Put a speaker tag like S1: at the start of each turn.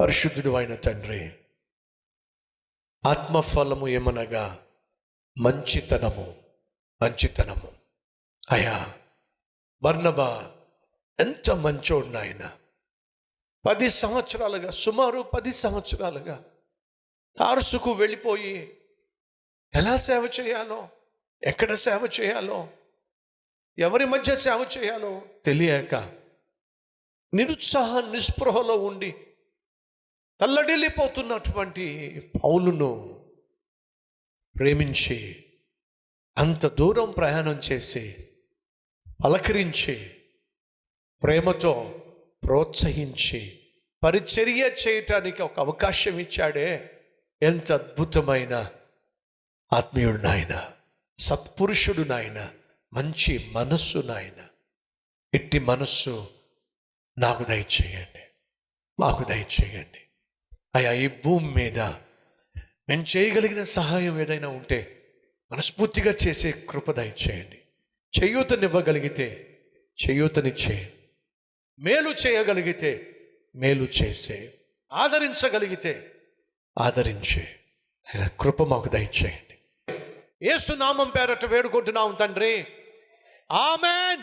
S1: పరిశుద్ధుడు అయిన తండ్రి ఆత్మఫలము ఏమనగా మంచితనము మంచితనము అయా బర్నబా ఎంత మంచోడు నాయన. పది సంవత్సరాలుగా సుమారు పది సంవత్సరాలుగా తారుసుకు వెళ్ళిపోయి ఎలా సేవ చేయాలో ఎక్కడ సేవ చేయాలో ఎవరి మధ్య సేవ చేయాలో తెలియక నిరుత్సాహ నిస్పృహలో ఉండి తల్లడిల్లిపోతున్నటువంటి పౌలును ప్రేమించి అంత దూరం ప్రయాణం చేసి పలకరించి ప్రేమతో ప్రోత్సహించి పరిచర్య చేయటానికి ఒక అవకాశం ఇచ్చాడే ఎంత అద్భుతమైన ఆత్మీయుడు నాయన సత్పురుషుడు నాయన మంచి మనస్సు నాయన. ఇట్టి మనస్సు నాకు దయచేయండి మాకు దయచేయండి. అయా ఈ భూమి మీద మేము చేయగలిగిన సహాయం ఏదైనా ఉంటే మనస్ఫూర్తిగా చేసే కృపదాయి చేయండి చేయూతనివ్వగలిగితే చేయూతనిచ్చే మేలు చేయగలిగితే మేలు చేసే ఆదరించగలిగితే ఆదరించే. ఆయన కృప మాకు దయచేయండి. ఏసునామం పేరట వేడుకుంటున్నాం తండ్రి. ఆమెన్.